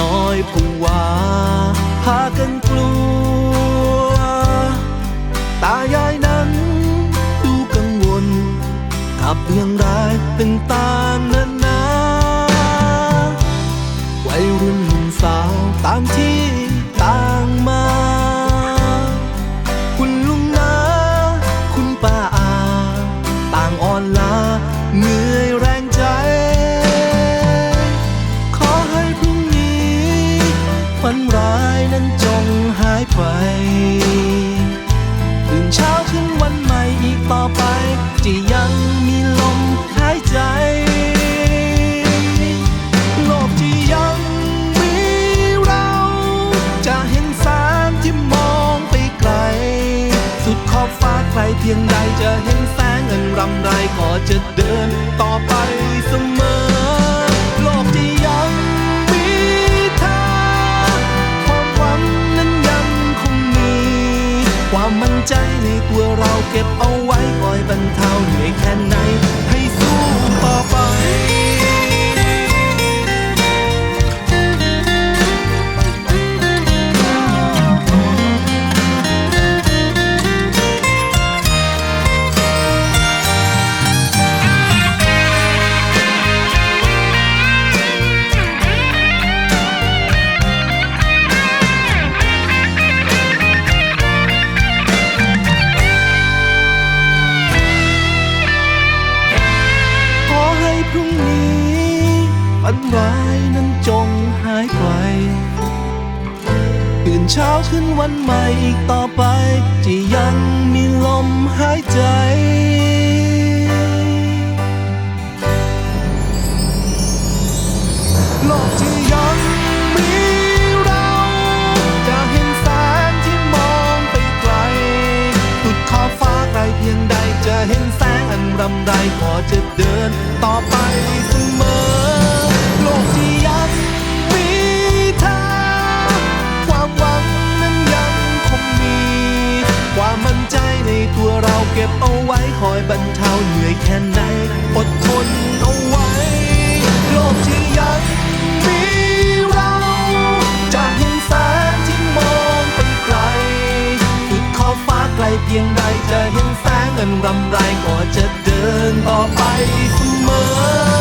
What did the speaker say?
น้อยผู้ว่าพากันกลัว ไป จะยังมีลมหายใจ โลกที่ยังมีเรา จะเห็นแสงที่มองไปไกล สุดขอบฟ้าไกลเพียงใดจะเห็นแสงอันรำไรก็จะเดินต่อไปเส ความมั่นใจในตัวเราเก็บเอาไว้คอยบรรเทาเหนื่อยแค่ไหน ให้สู้ต่อไป ฝันร้ายนั้นจงหายไปตื่นเช้าขึ้นวันใหม่อีกต่อไป จะยังมีลมหายใจโลกที่ยังมีเรา จะเห็นแสงที่มองไปไกลสุดขอบฟ้าไกลเพียงใด จะเห็นแสงอันรำไรก็จะเดินต่อไป เก็บเอาไว้คอยบรรเทาเหนื่อยแค่ไหน อดทนเอาไว้ โลกที่ยังมีเรา จากหินแสงที่มองไปไกลสุดขอบฟ้าไกลเพียงใดจะเห็นแสงเงินรำไรก็จะเดินต่อไปเสมอ